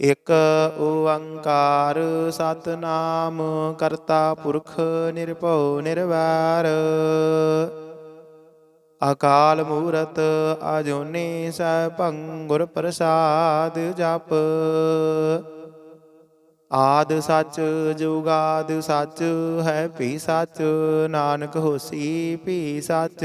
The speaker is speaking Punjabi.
ਇਕ ਓੰਕਾਰ ਸਤਨਾਮ, ਕਰਤਾ ਪੁਰਖ ਨਿਰਭਉ ਨਿਰਵੈਰ। ਅਕਾਲ ਮੂਰਤ ਅਜੂਨੀ ਸੈਭੰ ਗੁਰ ਪ੍ਰਸਾਦ ਜਪ। ਆਦ ਸੱਚ ਜੁਗਾਦ ਸੱਚ ਹੈ ਭੀ ਸੱਚ, ਨਾਨਕ ਹੋਸੀ ਭੀ ਸੱਚ।